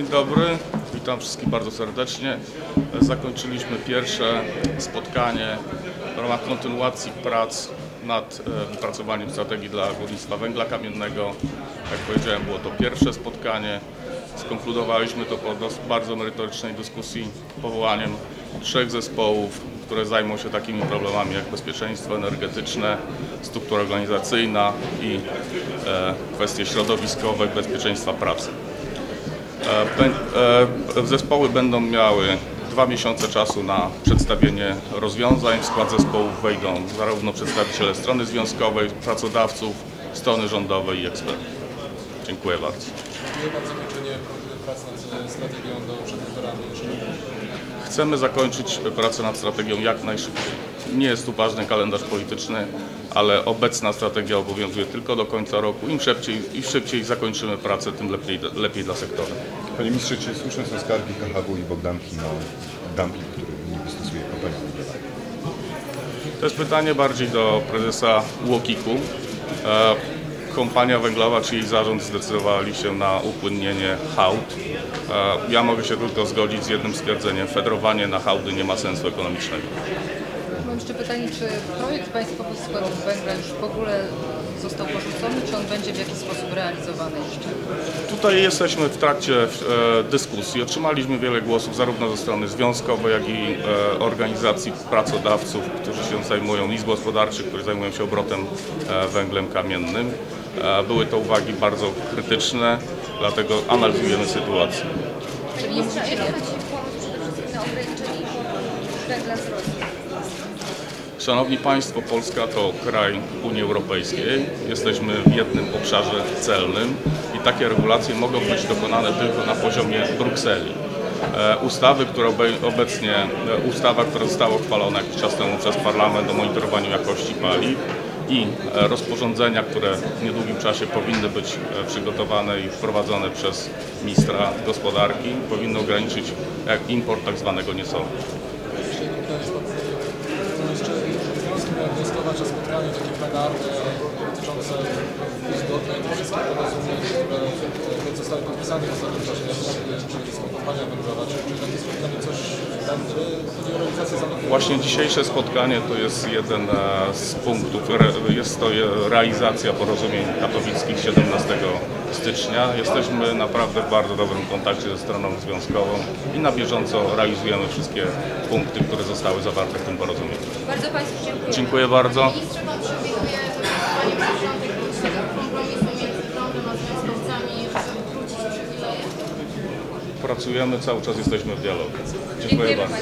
Dzień dobry, witam wszystkich bardzo serdecznie. Zakończyliśmy pierwsze spotkanie w ramach kontynuacji prac nad e, wypracowaniem strategii dla górnictwa węgla kamiennego. Jak powiedziałem, było to pierwsze spotkanie. Skonkludowaliśmy to po bardzo merytorycznej dyskusji powołaniem trzech zespołów, które zajmą się takimi problemami jak bezpieczeństwo energetyczne, struktura organizacyjna i e, kwestie środowiskowe, bezpieczeństwa pracy. E, e, Zespoły będą miały dwa miesiące czasu na przedstawienie rozwiązań. W skład zespołów wejdą zarówno przedstawiciele strony związkowej, pracodawców, strony rządowej i ekspertów. Dziękuję bardzo. Wie Pan zakończenie prac nad strategią do przed wyborami jeszcze? Chcemy zakończyć pracę nad strategią jak najszybciej. Nie jest tu ważny kalendarz polityczny, ale obecna strategia obowiązuje tylko do końca roku. Im szybciej, im szybciej zakończymy pracę, tym lepiej, lepiej dla sektora. Panie ministrze, czy słuszne są skargi KHW i Bogdanki na dumping, który niby stosuje kompania? To jest pytanie bardziej do prezesa Łokiku. Kompania węglowa czy jej zarząd zdecydowali się na upłynnienie hałd. E, Ja mogę się tylko zgodzić z jednym stwierdzeniem. Federowanie na hałdy nie ma sensu ekonomicznego. Mam jeszcze pytanie, czy projekt państwowy składów węgla już w ogóle został porzucony, czy on będzie w jakiś sposób realizowany jeszcze? Tutaj jesteśmy w trakcie e, dyskusji. Otrzymaliśmy wiele głosów zarówno ze strony związkowej, jak i e, organizacji pracodawców, którzy się zajmują, izb gospodarczych, którzy zajmują się obrotem węglem kamiennym. E, były to uwagi bardzo krytyczne, dlatego analizujemy sytuację. Czyli pomóc przede wszystkim na ograniczenie węgla z Rosji. Szanowni Państwo, Polska to kraj Unii Europejskiej. Jesteśmy w jednym obszarze celnym i takie regulacje mogą być dokonane tylko na poziomie Brukseli. E, Ustawy, które obe- obecnie, e, ustawa, która została uchwalona jakiś czas temu przez Parlament o monitorowaniu jakości paliw i rozporządzenia, które w niedługim czasie powinny być e, przygotowane i wprowadzone przez ministra gospodarki, powinny ograniczyć e, import tak zwanego niesoru. Jeszcze spotkanie takie plenarne dotyczące uzgodnień tych wszystkich porozumień, które podpisane w ostatnim czasie na. Czy, czy takie spotkanie coś będzie? Chodzi o realizację zamówień. Właśnie dzisiejsze spotkanie to jest jeden z punktów, jest to realizacja porozumień katowickich 17 stycznia. Jesteśmy naprawdę w bardzo dobrym kontakcie ze stroną związkową i na bieżąco realizujemy wszystkie punkty, które zostały zawarte w tym porozumieniu. Bardzo Państwu dziękuję. Dziękuję bardzo. Pracujemy, cały czas jesteśmy w dialogu. Dziękuję bardzo.